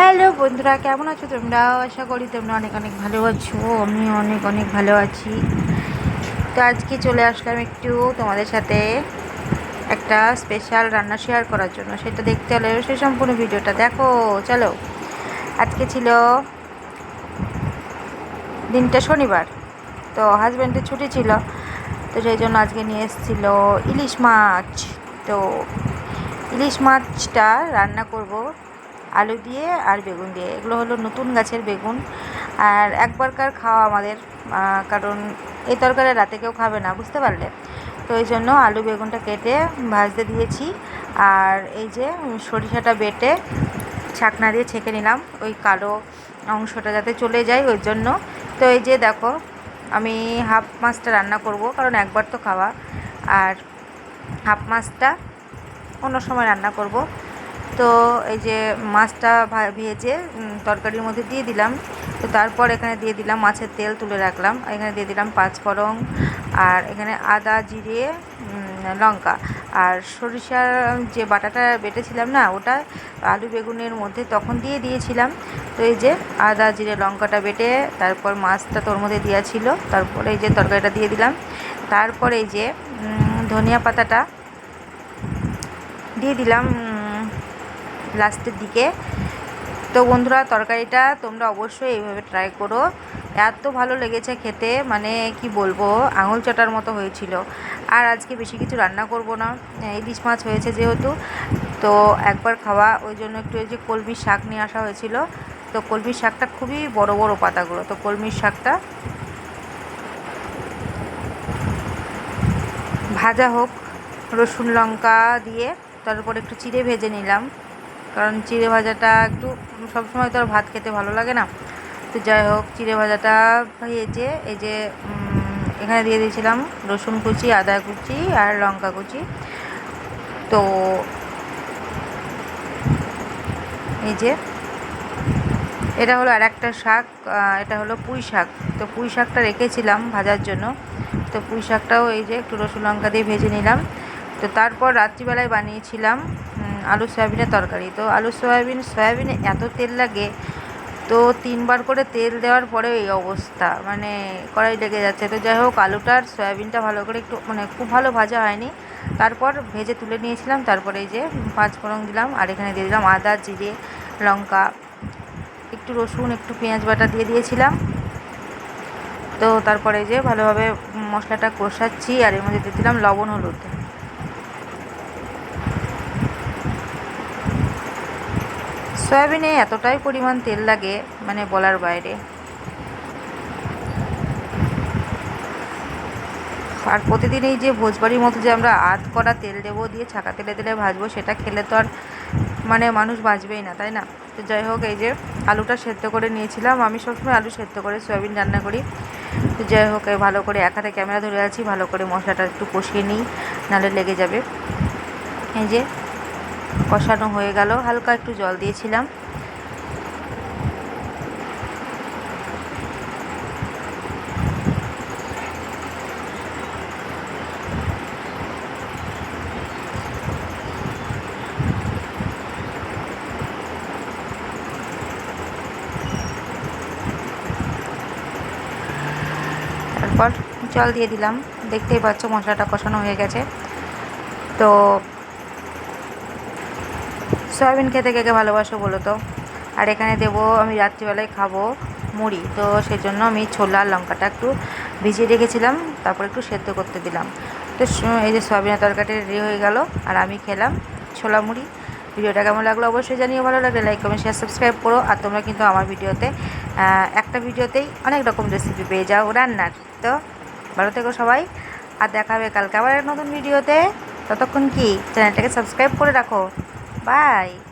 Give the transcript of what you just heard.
Hello বন্ধুরা, কেমন আছো তোমরা আশা করি তোমরা অনেক অনেক ভালো আছো আমি অনেক অনেক ভালো আছি। তো আজকে চলে আসলাম একটু তোমাদের সাথে একটা স্পেশাল রান্না শেয়ার করার জন্য। সেটা দেখতে হলে সে সম্পূর্ণ ভিডিওটা দেখো, চলো। আজকে ছিল দিনটা শনিবার, তো হাজব্যান্ডের ছুটি ছিল, তো সেই জন্য আজকে নিয়ে এসেছিল ইলিশ মাছ। তো ইলিশ মাছটা রান্না করব আলু দিয়ে আর বেগুন দিয়ে। এগুলো হলো নতুন গাছের বেগুন। আর একবারকার খাওয়া আমাদের কারণ এই তরকারি রাতে কেউ খাবে না, বুঝতে পারলে? তো এই জন্য আলু বেগুনটা কেটে ভাজতে দিয়েছি। আর এই যে সরিষাটা বেটে ছাকনা দিয়ে ছেঁকে নিলাম, ওই কালো অংশটা যাতে চলে যায় ওই জন্য। তো এই যে দেখো, আমি হাফ মাছটা রান্না করব, কারণ একবার তো খাওয়া। আর হাফ মাছটা অন্য সময় রান্না করব। তো এই যে মাছটা ভেজে তরকারির মধ্যে দিয়ে দিলাম। তো তারপর এখানে দিয়ে দিলাম মাছের তেল তুলে রাখলাম। এখানে দিয়ে দিলাম পাঁচফোড়ন আর এখানে আদা, জিরে লঙ্কা। আর সরিষার যে বাটাটা বেটেছিলাম না, ওটা আলু বেগুনের মধ্যে তখন দিয়ে দিয়েছিলাম। তো এই যে আদা, জিরে, লঙ্কাটা বেটে তারপর মাছটা তোর মধ্যে দেওয়া ছিল। তারপরে এই যে তরকারিটা দিয়ে দিলাম। তারপর এই যে ধনিয়া পাতাটা দিয়ে দিলাম লাস্টের দিকে। তো বন্ধুরা, তরকারিটা তোমরা অবশ্যই এইভাবে ট্রাই করো। এত ভালো লেগেছে খেতে মানে কি বলব, আঙুল চটার মতো হয়েছিল। আর আজকে বেশি কিছু রান্না করব না। ইলিশ মাছ হয়েছে যেহেতু, তো একবার খাওয়া, ওই জন্য একটু এই যে কলমির শাক নিয়ে আসা হয়েছিল। তো কলমির শাকটা খুবই বড় বড় পাতাগুলো। তো কলমির শাকটা ভাজা হোক, রসুন লঙ্কা দিয়ে, তারপর একটু চিড়ে ভেজে নিলাম। কারণ চিড়ে ভাজাটা একটু সবসময় তো আর ভাত খেতে ভালো লাগে না। তো যাই হোক, চিড়ে ভাজাটা ভেজে এই যে এখানে দিয়ে দিয়েছিলাম রসুন কুচি, আদা কুচি আর লঙ্কা কুচি। তো এই যে, এটা হলো আর একটা শাক এটা হলো পুঁই শাক। তো পুঁই শাকটা রেখেছিলাম ভাজার জন্য। তো পুঁই শাকটাও এই যে, একটু রসুন লঙ্কা দিয়ে ভেজে নিলাম। তো তারপর রাত্রিবেলায় বানিয়েছিলাম আলু সয়াবিনের তরকারি। তো আলু সয়াবিন, সয়াবিনে এত তেল লাগে, তো তিনবার করে তেল দেওয়ার পরেও এই অবস্থা। মানে কড়াই লেগে যাচ্ছে। তো যাই হোক আলুটার সয়াবিনটা ভালো করে একটু মানে খুব ভালো ভাজা হয়নি। তারপর ভেজে তুলে নিয়েছিলাম। তারপরে এই যে পাঁচ ফোড়ন দিলাম, আর এখানে দিয়ে দিলাম আদা, জিরে, লঙ্কা, একটু রসুন, একটু পেঁয়াজ বাটা দিয়ে দিয়েছিলাম। তো তারপরে যে ভালোভাবে মশলাটা কষাচ্ছি, আর এর মধ্যে দিয়ে দিলাম লবণ, হলুদ। সয়াবিনে এতটাই পরিমাণ তেল লাগে মানে বলার বাইরে। আর প্রতিদিন এই যে ভোজবাড়ির মতো যে আমরা আধ করা তেল দেবো, দিয়ে ছাকা তেলে তেলে ভাজবো, সেটা খেলে তো আর মানে মানুষ বাঁচবেই না, তাই না? তো যাই হোক, এই যে আলুটা সেদ্ধ করে নিয়েছিলাম। আমি সবসময় আলু সেদ্ধ করে সয়াবিন রান্না করি। তো যাই হোক ভালো করে এক হাতে ক্যামেরা ধরে আছি, ভালো করে মশলাটা একটু কষিয়ে নিই, নাহলে লেগে যাবে। এই যে কষানো হয়ে গেল। হালকা একটু জল দিয়েছিলাম। তারপর জল দিয়ে দিলাম। দেখতেই পাচ্ছ মশলাটা কষানো হয়ে গেছে। তো সয়াবিন খেতে কে কে ভালোবাসো বলো তো? আর এখানে দেবো, আমি রাত্রিবেলায় খাব মুড়ি। তো সেই জন্য আমি ছোলা আর লঙ্কাটা একটু ভিজিয়ে রেখেছিলাম, তারপর একটু সেদ্ধ করতে দিলাম। তো এই যে সয়াবিনের তরকারি রেডি হয়ে গেল, আর আমি খেলাম ছোলা মুড়ি। ভিডিওটা কেমন লাগল অবশ্যই জানিও, ভালো লাগলে লাইক কমেন্ট শেয়ার সাবস্ক্রাইব করো। আর তোমরা কিন্তু আমার ভিডিওতে একটা ভিডিওতেই অনেক রকম রেসিপি পেয়ে যাও রান্নার। তো ভালো থেকো সবাই, আর দেখা হবে কালকে আবার নতুন ভিডিওতে। ততক্ষণ কি চ্যানেলটাকে সাবস্ক্রাইব করে রাখো। Bye.